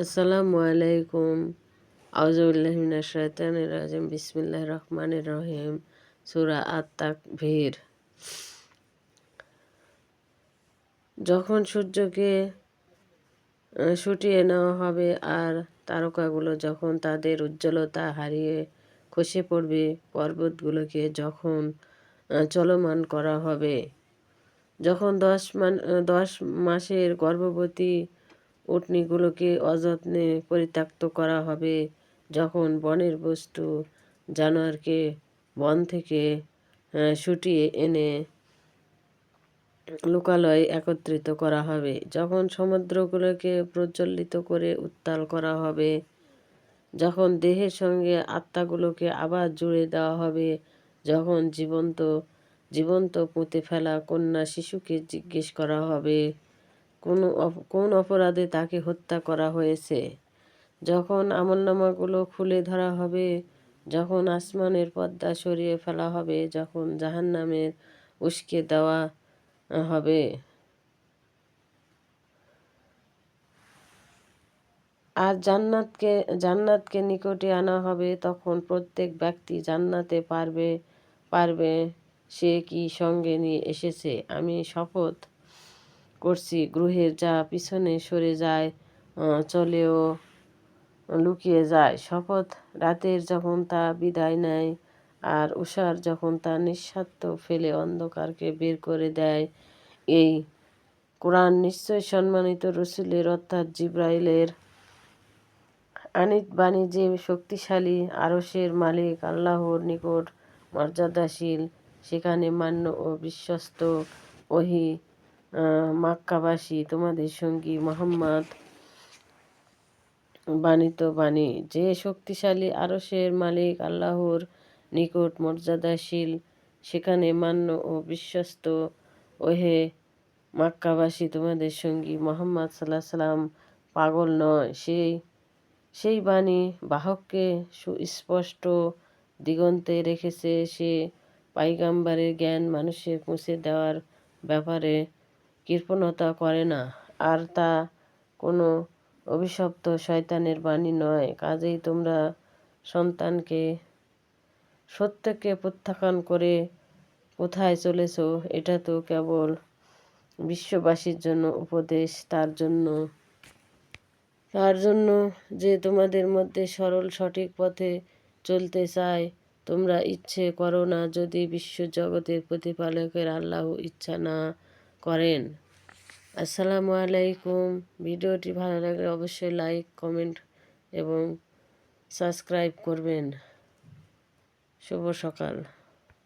আসসালামু আলাইকুম। আউজুবিল্লাহিমিনা শৈতানির রাজিম। বিসমিল্লাহ রহমানির রহিম। সুরা আত্মাক ভিড় যখন সূর্যকে শুটিয়ে নেওয়া হবে আর তারকাগুলো যখন তাদের উজ্জ্বলতা হারিয়ে খসে পড়বে, পর্বতগুলোকে যখন চলমান করা হবে, যখন দশ মান দশ মাসের গর্ভবতী উটনিগুলোকে অযত্নে পরিত্যক্ত করা হবে যখন বনের বস্তু জানোয়ারকে বন থেকে শুটিয়ে এনে লোকালয় একত্রিত করা হবে। যখন সমুদ্রগুলোকে প্রজ্বলিত করে উত্তাল করা হবে, যখন দেহের সঙ্গে আত্মাগুলোকে আবার জুড়ে দেওয়া হবে, যখন জীবন্ত জীবন্ত পুঁতে ফেলা কন্যা শিশুকে জিজ্ঞেস করা হবে কোনো কোন অপরাধে তাকে হত্যা করা হয়েছে? যখন আমলনামাগুলো খুলে ধরা হবে, যখন আসমানের পর্দা সরিয়ে ফেলা হবে, যখন জাহান নামের উস্কে দেওয়া হবে। আর জান্নাতকে জান্নাতকে নিকটে আনা হবে, তখন প্রত্যেক ব্যক্তি জান্নাতে পারবে পারবে সে কি সঙ্গে নিয়ে এসেছে। আমি শপথ করছি, গ্রহের যা পিছনে সরে যায় চলেও লুকিয়ে যায়। শপথ, রাতের যখন তা বিদায় নেয় আর উষার যখন তা নিঃস্বার্থ ফেলে অন্ধকারকে বের করে দেয়, এই কোরআন নিশ্চয় সম্মানিত রসুলের অর্থাৎ জিব্রাইলের আনিত বাণী যে শক্তিশালী আরসের মালিক, আল্লাহর নিকট মর্যাদাশীল, সেখানে মান্য ও বিশ্বস্ত, ওহি মাক্কাবাসী, তোমাদের সঙ্গী মোহাম্মদ, বাণিত বাণী, যে শক্তিশালী আরসের মালিক, আল্লাহর নিকট মর্যাদাশীল, সেখানে মান্য ও বিশ্বস্ত। ওহে মাক্কাবাসী, তোমাদের সঙ্গী মোহাম্মদ সাল্লাহ সাল্লাম পাগল নয়। সেই সেই বাণী বাহককে সুস্পষ্ট দিগন্তে রেখেছে। সে পাইগাম্বারের জ্ঞান মানুষের পৌঁছে দেওয়ার ব্যাপারে কৃপণতা করে না। আর তা কোনো অভিশপ্ত শয়তানের বাণী নয়। কাজেই তোমরা সন্তানকে, সত্যকে প্রত্যাখ্যান করে কোথায় চলেছ, এটা তো কেবল বিশ্ববাসীর জন্য উপদেশ, তার জন্য তার জন্য যে তোমাদের মধ্যে সরল সঠিক পথে চলতে চায়, তোমরা ইচ্ছে করো না। যদি বিশ্বজগতের প্রতিপালকের আল্লাহ ইচ্ছা না করেন। আসসালামু আলাইকুম। ভিডিওটি ভালো লাগলে অবশ্যই লাইক কমেন্ট এবং সাবস্ক্রাইব করবেন। শুভ সকাল।